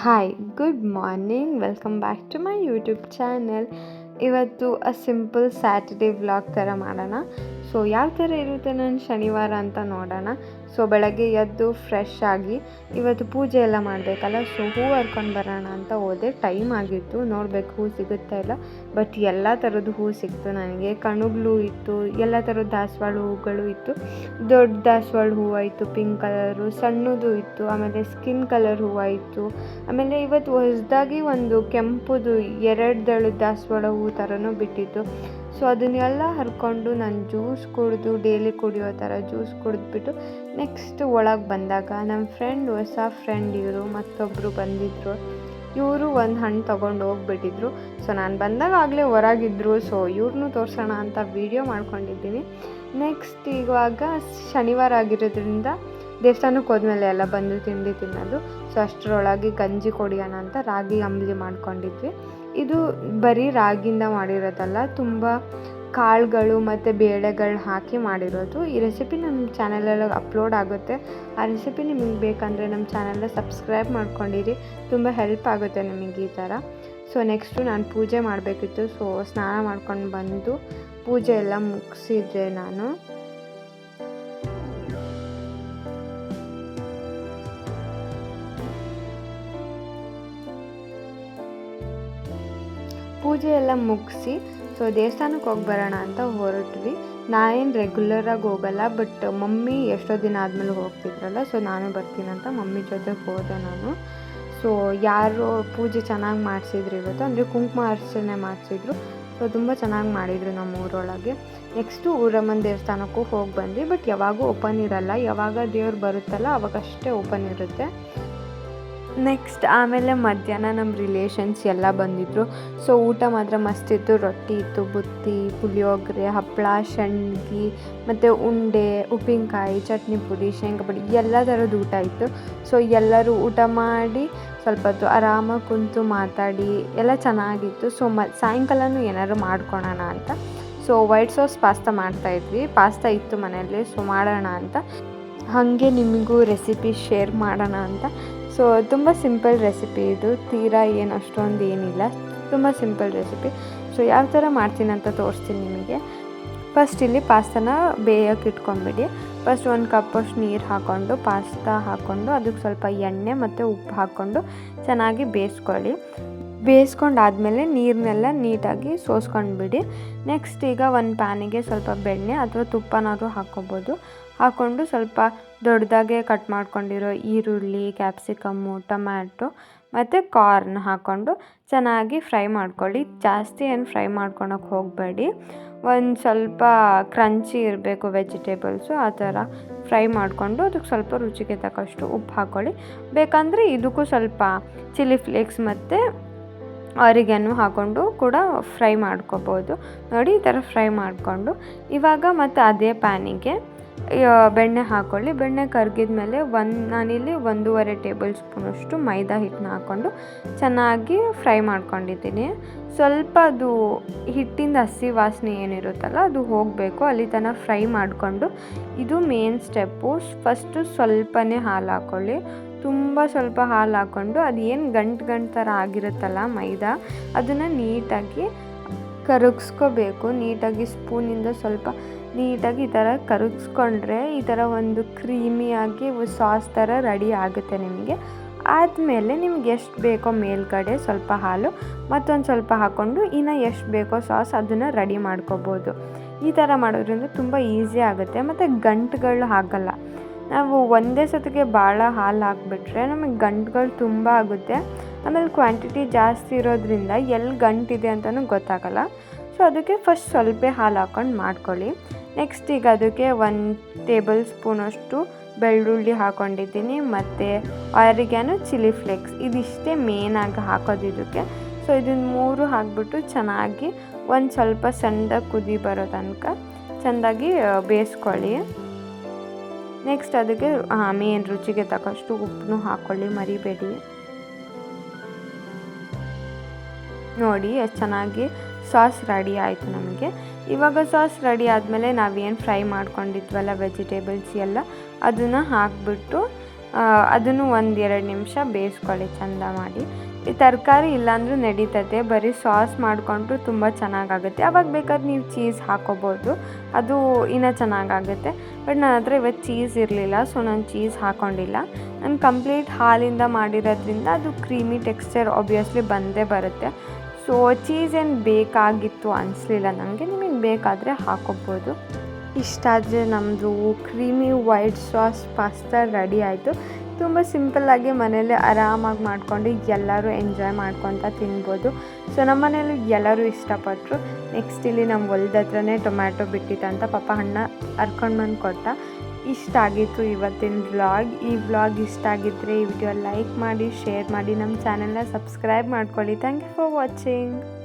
Hi good morning welcome back to my YouTube channel ಇವತ್ತು a simple Saturday vlog ಥರ ಮಾಡೋಣ. So ಯಾವ ಥರ ಇರುತ್ತೆ ನಾನು ಶನಿವಾರ ಅಂತ ನೋಡೋಣ. ಸೊ ಬೆಳಗ್ಗೆ ಎದ್ದು ಫ್ರೆಶ್ ಆಗಿ ಇವತ್ತು ಪೂಜೆ ಎಲ್ಲ ಮಾಡಬೇಕಲ್ಲ, ಸೊ ಹೂ ಹರ್ಕೊಂಡು ಬರೋಣ ಅಂತ ಹೋದೆ. ಟೈಮ್ ಆಗಿತ್ತು, ನೋಡಬೇಕು ಹೂ ಸಿಗುತ್ತಾ ಇಲ್ಲ. ಬಟ್ ಎಲ್ಲ ಥರದ್ದು ಹೂ ಸಿಕ್ತು ನನಗೆ. ಕಣುಗ್ಲು ಇತ್ತು, ಎಲ್ಲ ಥರದ ದಾಸವಾಳ ಹೂಗಳು ಇತ್ತು. ದೊಡ್ಡ ದಾಸವಾಳ ಹೂವು ಇತ್ತು ಪಿಂಕ್ ಕಲರು ಸಣ್ಣದು ಇತ್ತು, ಆಮೇಲೆ ಸ್ಕಿನ್ ಕಲರ್ ಹೂವು ಇತ್ತು ಆಮೇಲೆ ಇವತ್ತು ಹೊಸದಾಗಿ ಒಂದು ಕೆಂಪುದು ಎರಡು ದಳದ ದಾಸವಾಳ ಹೂ ಥರನೂ ಬಿಟ್ಟಿತ್ತು. ಸೊ ಅದನ್ನೆಲ್ಲ ಹರ್ಕೊಂಡು ನಾನು ಜ್ಯೂಸ್ ಕುಡಿದು ಡೈಲಿ ಕುಡಿಯೋ ಥರ ಜ್ಯೂಸ್ ಕುಡಿದ್ಬಿಟ್ಟು ನೆಕ್ಸ್ಟ್ ಒಳಗೆ ಬಂದಾಗ ನಮ್ಮ ಫ್ರೆಂಡ್ ಹೊಸ ಫ್ರೆಂಡ್ ಇವರು ಮತ್ತೊಬ್ಬರು ಬಂದಿದ್ದರು ಇವರು ಒಂದು ಹಣ್ಣು ತೊಗೊಂಡು ಹೋಗ್ಬಿಟ್ಟಿದ್ರು. ಸೊ ನಾನು ಬಂದಾಗ ಆಗಲೇ ಹೊರಗಿದ್ರು. ಸೊ ಇವ್ರನ್ನೂ ತೋರಿಸೋಣ ಅಂತ ವೀಡಿಯೋ ಮಾಡ್ಕೊಂಡಿದ್ದೀನಿ. ನೆಕ್ಸ್ಟ್ ಇವಾಗ ಶನಿವಾರ ಆಗಿರೋದ್ರಿಂದ ದೇವಸ್ಥಾನಕ್ಕೆ ಹೋದ್ಮೇಲೆ ಎಲ್ಲ ಬಂದು ತಿಂಡಿ ತಿನ್ನೋದು. ಸೊ ಅಷ್ಟರೊಳಗೆ ಗಂಜಿ ಕೊಡಿಯೋಣ ಅಂತ ರಾಗಿ ಅಂಬಲಿ ಮಾಡ್ಕೊಂಡಿದ್ವಿ. ಇದು ಬರೀ ರಾಗಿಯಿಂದ ಮಾಡಿರೋದಲ್ಲ, ತುಂಬ ಕಾಳುಗಳು ಮತ್ತು ಬೇಳೆಗಳು ಹಾಕಿ ಮಾಡಿರೋದು. ಈ ರೆಸಿಪಿ ನಮ್ಮ ಚಾನಲಲ್ಲಿ ಅಪ್ಲೋಡ್ ಆಗುತ್ತೆ. ಆ ರೆಸಿಪಿ ನಿಮಗೆ ಬೇಕಂದರೆ ನಮ್ಮ ಚಾನಲ್ನ ಸಬ್ಸ್ಕ್ರೈಬ್ ಮಾಡ್ಕೊಂಡಿರಿ. ತುಂಬ ಹೆಲ್ಪ್ ಆಗುತ್ತೆ ನಿಮಗೆ ಈ ಥರ ಸೊ ನೆಕ್ಸ್ಟು ನಾನು ಪೂಜೆ ಮಾಡಬೇಕಿತ್ತು. ಸೊ ಸ್ನಾನ ಮಾಡ್ಕೊಂಡು ಬಂದು ಪೂಜೆ ಎಲ್ಲ ಮುಗಿಸಿದ್ದೆ ನಾನು. ಪೂಜೆ ಎಲ್ಲ ಮುಗಿಸಿ, ಸೊ ದೇವಸ್ಥಾನಕ್ಕೆ ಹೋಗಿ ಬರೋಣ ಅಂತ ಹೊರಟ್ವಿ. ನಾನೇನು ರೆಗ್ಯುಲರಾಗಿ ಹೋಗಲ್ಲ ಬಟ್ ಮಮ್ಮಿ ಎಷ್ಟೋ ದಿನ ಆದಮೇಲೆ ಹೋಗ್ತಿದ್ರಲ್ಲ ಸೊ ನಾನು ಬರ್ತೀನಂತ ಮಮ್ಮಿ ಜೊತೆಗೆ ಹೋದೆ ನಾನು. ಸೊ ಯಾರು ಪೂಜೆ ಚೆನ್ನಾಗಿ ಮಾಡಿಸಿದ್ರು ಇವತ್ತು, ಅಂದರೆ ಕುಂಕುಮ ಅರ್ಚನೆ ಮಾಡಿಸಿದ್ರು. ಸೊ ತುಂಬ ಚೆನ್ನಾಗಿ ಮಾಡಿದರು ನಮ್ಮ ಊರೊಳಗೆ. ನೆಕ್ಸ್ಟು ಊರಮ್ಮನ ದೇವಸ್ಥಾನಕ್ಕೂ ಹೋಗಿ ಬಂದ್ವಿ ಬಟ್ ಯಾವಾಗೂ ಓಪನ್ ಇರಲ್ಲ. ಯಾವಾಗ ದೇವ್ರು ಬರುತ್ತಲ್ಲ, ಅವಾಗಷ್ಟೇ ಓಪನ್ ಇರುತ್ತೆ. ನೆಕ್ಸ್ಟ್ ಆಮೇಲೆ ಮಧ್ಯಾಹ್ನ ನಮ್ಮ ರಿಲೇಷನ್ಸ್ ಎಲ್ಲ ಬಂದಿದ್ದರು ಸೊ ಊಟ ಮಾತ್ರ ಮಸ್ತಿತ್ತು ರೊಟ್ಟಿ ಇತ್ತು, ಬುತ್ತಿ, ಪುಳಿಯೋಗರೆ ಹಪ್ಪಳ ಸಂಡ್ಗಿ ಮತ್ತು ಉಂಡೆ, ಉಪ್ಪಿನಕಾಯಿ, ಚಟ್ನಿ ಪುಡಿ, ಶೇಂಗಾ ಪುಡಿ, ಎಲ್ಲ ಥರದ್ದು ಊಟ ಇತ್ತು. ಸೊ ಎಲ್ಲರೂ ಊಟ ಮಾಡಿ ಸ್ವಲ್ಪ ಹೊತ್ತು ಆರಾಮಾಗಿ ಕುಂತು ಮಾತಾಡಿ, ಎಲ್ಲ ಚೆನ್ನಾಗಿತ್ತು. ಸೊ ಮ, ಸಾಯಂಕಾಲನೂ ಏನಾದ್ರು ಮಾಡ್ಕೊಳೋಣ ಅಂತ. ಸೊ ವೈಟ್ ಸಾಸ್ ಪಾಸ್ತಾ ಮಾಡ್ತಾಯಿದ್ವಿ ಪಾಸ್ತಾ ಇತ್ತು ಮನೆಯಲ್ಲಿ. ಸೊ ಮಾಡೋಣ ಅಂತ. ಹಾಗೆ ನಿಮಗೂ ರೆಸಿಪಿ ಶೇರ್ ಮಾಡೋಣ ಅಂತ. ಸೊ ತುಂಬ ಸಿಂಪಲ್ ರೆಸಿಪಿ ಇದು. ತೀರಾ ಏನು, ಅಷ್ಟೊಂದು ಏನಿಲ್ಲ. ತುಂಬ ಸಿಂಪಲ್ ರೆಸಿಪಿ ಸೊ ಯಾವ ಥರ ಮಾಡ್ತೀನಿ ಅಂತ ತೋರಿಸ್ತೀನಿ ನಿಮಗೆ. ಫಸ್ಟ್ ಇಲ್ಲಿ ಪಾಸ್ತಾನ ಬೇಯಕ್ಕೆ ಇಟ್ಕೊಂಡ್ಬಿಡಿ. ಫಸ್ಟ್ ಒಂದು ಕಪ್ಪಷ್ಟು ನೀರು ಹಾಕ್ಕೊಂಡು ಪಾಸ್ತಾ ಹಾಕ್ಕೊಂಡು ಅದಕ್ಕೆ ಸ್ವಲ್ಪ ಎಣ್ಣೆ ಮತ್ತು ಉಪ್ಪು ಹಾಕ್ಕೊಂಡು ಚೆನ್ನಾಗಿ ಬೇಯಿಸ್ಕೊಳ್ಳಿ. ಬೇಯಿಸ್ಕೊಂಡಾದಮೇಲೆ ನೀರನ್ನೆಲ್ಲ ನೀಟಾಗಿ ಸೋಸ್ಕೊಂಡ್ಬಿಡಿ. ನೆಕ್ಸ್ಟ್ ಈಗ ಒಂದು ಪ್ಯಾನಿಗೆ ಸ್ವಲ್ಪ ಬೆಣ್ಣೆ ಅಥವಾ ತುಪ್ಪನಾದರೂ ಹಾಕ್ಕೊಬೋದು. ಹಾಕ್ಕೊಂಡು ಸ್ವಲ್ಪ ದೊಡ್ಡದಾಗೆ ಕಟ್ ಮಾಡ್ಕೊಂಡಿರೋ ಈರುಳ್ಳಿ ಕ್ಯಾಪ್ಸಿಕಮ್ಮು ಟೊಮ್ಯಾಟೊ ಮತ್ತು ಕಾರ್ನ್ ಹಾಕ್ಕೊಂಡು ಚೆನ್ನಾಗಿ ಫ್ರೈ ಮಾಡ್ಕೊಳ್ಳಿ. ಜಾಸ್ತಿ ಏನು ಫ್ರೈ ಮಾಡ್ಕೊಳಕ್ಕೆ ಹೋಗಬೇಡಿ. ಒಂದು ಸ್ವಲ್ಪ ಕ್ರಂಚಿ ಇರಬೇಕು ವೆಜಿಟೇಬಲ್ಸು ಆ ಥರ ಫ್ರೈ ಮಾಡಿಕೊಂಡು ಅದಕ್ಕೆ ಸ್ವಲ್ಪ ರುಚಿಗೆ ತಕ್ಕಷ್ಟು ಉಪ್ಪು ಹಾಕ್ಕೊಳ್ಳಿ. ಬೇಕಂದರೆ ಇದಕ್ಕೂ ಸ್ವಲ್ಪ ಚಿಲ್ಲಿ ಫ್ಲೇಕ್ಸ್ ಮತ್ತು ಆರಿಗ್ಯಾನು ಹಾಕ್ಕೊಂಡು ಕೂಡ ಫ್ರೈ ಮಾಡ್ಕೋಬೋದು. ನೋಡಿ, ಈ ಥರ ಫ್ರೈ ಮಾಡಿಕೊಂಡು ಇವಾಗ ಮತ್ತು ಅದೇ ಪ್ಯಾನಿಗೆ ಬೆಣ್ಣೆ ಹಾಕ್ಕೊಳ್ಳಿ ಬೆಣ್ಣೆ ಕರಗಿದ ಮೇಲೆ ಒಂದು, ನಾನಿಲ್ಲಿ ಒಂದೂವರೆ ಟೇಬಲ್ ಸ್ಪೂನಷ್ಟು ಮೈದಾ ಹಿಟ್ಟನ್ನ ಹಾಕ್ಕೊಂಡು ಚೆನ್ನಾಗಿ ಫ್ರೈ ಮಾಡ್ಕೊಂಡಿದ್ದೀನಿ. ಸ್ವಲ್ಪ ಅದು ಹಿಟ್ಟಿಂದ ಹಸಿ ವಾಸನೆ ಏನಿರುತ್ತಲ್ಲ, ಅದು ಹೋಗಬೇಕು. ಅಲ್ಲಿ ತನಕ ಫ್ರೈ ಮಾಡಿಕೊಂಡು ಇದು ಮೇನ್ ಸ್ಟೆಪ್ಪು. ಫಸ್ಟು ಸ್ವಲ್ಪನೇ ಹಾಲು ಹಾಕ್ಕೊಳ್ಳಿ ತುಂಬ ಸ್ವಲ್ಪ ಹಾಲು ಹಾಕ್ಕೊಂಡು ಅದು ಏನು ಗಂಟು ಗಂಟು ಥರ ಆಗಿರುತ್ತಲ್ಲ ಮೈದಾ, ಅದನ್ನು ನೀಟಾಗಿ ಕರಗಿಸ್ಕೋಬೇಕು. ನೀಟಾಗಿ ಸ್ಪೂನಿಂದ ಸ್ವಲ್ಪ ನೀಟಾಗಿ ಈ ಥರ ಕರಗಿಸ್ಕೊಂಡ್ರೆ ಈ ಥರ ಒಂದು ಕ್ರೀಮಿಯಾಗಿ ಸಾಸ್ ಥರ ರೆಡಿ ಆಗುತ್ತೆ ನಿಮಗೆ. ಆದಮೇಲೆ ನಿಮ್ಗೆ ಎಷ್ಟು ಬೇಕೋ ಮೇಲ್ಗಡೆ ಸ್ವಲ್ಪ ಹಾಲು, ಮತ್ತೊಂದು ಸ್ವಲ್ಪ ಹಾಕ್ಕೊಂಡು ಇನ್ನು ಎಷ್ಟು ಬೇಕೋ ಸಾಸ್ ಅದನ್ನು ರೆಡಿ ಮಾಡ್ಕೋಬೋದು. ಈ ಥರ ಮಾಡೋದ್ರಿಂದ ತುಂಬ ಈಸಿ ಆಗುತ್ತೆ. ಮತ್ತು ಗಂಟುಗಳು ಆಗಲ್ಲ ನಾವು ಒಂದೇ ಸತಿಗೆ ಭಾಳ ಹಾಲು ಹಾಕ್ಬಿಟ್ರೆ ನಮಗೆ ಗಂಟುಗಳು ತುಂಬ ಆಗುತ್ತೆ. ಆಮೇಲೆ ಕ್ವಾಂಟಿಟಿ ಜಾಸ್ತಿ ಇರೋದ್ರಿಂದ ಎಲ್ಲಿ ಗಂಟಿದೆ ಅಂತಲೂ ಗೊತ್ತಾಗಲ್ಲ. ಸೊ ಅದಕ್ಕೆ ಫಸ್ಟ್ ಸ್ವಲ್ಪ ಹಾಲು ಹಾಕ್ಕೊಂಡು ಮಾಡ್ಕೊಳ್ಳಿ. ನೆಕ್ಸ್ಟ್ ಈಗ ಅದಕ್ಕೆ ಒಂದು ಟೇಬಲ್ ಸ್ಪೂನಷ್ಟು ಬೆಳ್ಳುಳ್ಳಿ ಹಾಕ್ಕೊಂಡಿದ್ದೀನಿ ಮತ್ತು ಆರಿಗ್ಯಾನು ಚಿಲ್ಲಿ ಫ್ಲೇಕ್ಸ್ ಇದಿಷ್ಟೇ ಮೇನಾಗಿ ಹಾಕೋದು ಇದಕ್ಕೆ. ಸೊ ಇದನ್ನು ಮೂರು ಹಾಕ್ಬಿಟ್ಟು ಚೆನ್ನಾಗಿ ಒಂದು ಸ್ವಲ್ಪ ಸಣ್ಣದಾಗಿ ಕುದಿ ಬರೋ ತನಕ ಚೆಂದಾಗಿ ಬೇಯಿಸ್ಕೊಳ್ಳಿ ನೆಕ್ಸ್ಟ್ ಅದಕ್ಕೆ ಮೇನ್ ರುಚಿಗೆ ತಕ್ಕಷ್ಟು ಉಪ್ಪನ್ನು ಹಾಕ್ಕೊಳ್ಳಿ ಮರಿಬೇಡಿ. ನೋಡಿ, ಎಷ್ಟು ಚೆನ್ನಾಗಿ ಸಾಸ್ ರೆಡಿ ಆಯಿತು ನಮಗೆ. ಇವಾಗ ಸಾಸ್ ರೆಡಿ ಆದಮೇಲೆ ನಾವೇನು ಫ್ರೈ ಮಾಡ್ಕೊಂಡಿದ್ವಲ್ಲ ವೆಜಿಟೇಬಲ್ಸ್ ಎಲ್ಲ, ಅದನ್ನು ಹಾಕಿಬಿಟ್ಟು ಅದನ್ನು ಒಂದೆರಡು ನಿಮಿಷ ಬೇಯಿಸ್ಕೊಳ್ಳಿ, ಚೆಂದ ಮಾಡಿ. ಈ ತರಕಾರಿ ಇಲ್ಲಾಂದ್ರೂ ನಡೀತದೆ ಬರೀ ಸಾಸ್ ಮಾಡಿಕೊಂಡ್ರು ತುಂಬ ಚೆನ್ನಾಗಾಗುತ್ತೆ. ಅವಾಗ ಬೇಕಾದ್ರೆ ನೀವು ಚೀಸ್ ಹಾಕೋಬೋದು. ಅದು ಇನ್ನೂ ಚೆನ್ನಾಗಾಗುತ್ತೆ. ಬಟ್ ನನ್ನ ಹತ್ರ ಇವತ್ತು ಚೀಸ್ ಇರಲಿಲ್ಲ, ಸೊ ನಾನು ಚೀಸ್ ಹಾಕ್ಕೊಂಡಿಲ್ಲ ನಾನು ಕಂಪ್ಲೀಟ್ ಹಾಲಿಂದ ಮಾಡಿರೋದ್ರಿಂದ ಅದು ಕ್ರೀಮಿ ಟೆಕ್ಸ್ಚರ್ ಆಬ್ವಿಯಸ್ಲಿ ಬಂದೇ ಬರುತ್ತೆ. ಸೊ ಚೀಸ್ ಏನು ಬೇಕಾಗಿತ್ತು ಅನಿಸ್ಲಿಲ್ಲ ನನಗೆ ನಿಮಗೆ ಬೇಕಾದರೆ ಹಾಕೋಬೋದು. ಇಷ್ಟಾದರೆ ನಮ್ಮದು creamy white sauce pasta ready ಆಯಿತು. ತುಂಬ ಸಿಂಪಲ್ಲಾಗಿ ಮನೇಲಿ ಆರಾಮಾಗಿ ಮಾಡ್ಕೊಂಡು ಎಲ್ಲರೂ ಎಂಜಾಯ್ ಮಾಡ್ಕೊತ ತಿನ್ಬೋದು. ಸೊ, ನಮ್ಮ ಮನೇಲಿ ಎಲ್ಲರೂ ಇಷ್ಟಪಟ್ಟರು ನೆಕ್ಸ್ಟ್ ಇಲ್ಲಿ ನಮ್ಮ ಹೊಲ್ದ ಹತ್ರನೇ ಟೊಮ್ಯಾಟೊ ಬಿಟ್ಟಿತ್ತಂತ ಪಾಪ ಅಣ್ಣ ಹರ್ಕೊಂಡು ಬಂದು ಕೊಟ್ಟ. ಇಷ್ಟ ಆಗಿತ್ತು ಇವತ್ತಿನ ವ್ಲಾಗ್ ಈ ವ್ಲಾಗ್ ಇಷ್ಟ ಆಗಿದ್ದರೆ ಈ ವಿಡಿಯೋ ಲೈಕ್ ಮಾಡಿ ಶೇರ್ ಮಾಡಿ. ನಮ್ಮ ಚಾನೆಲ್ನ ಸಬ್ಸ್ಕ್ರೈಬ್ ಮಾಡ್ಕೊಳ್ಳಿ. Thank you for watching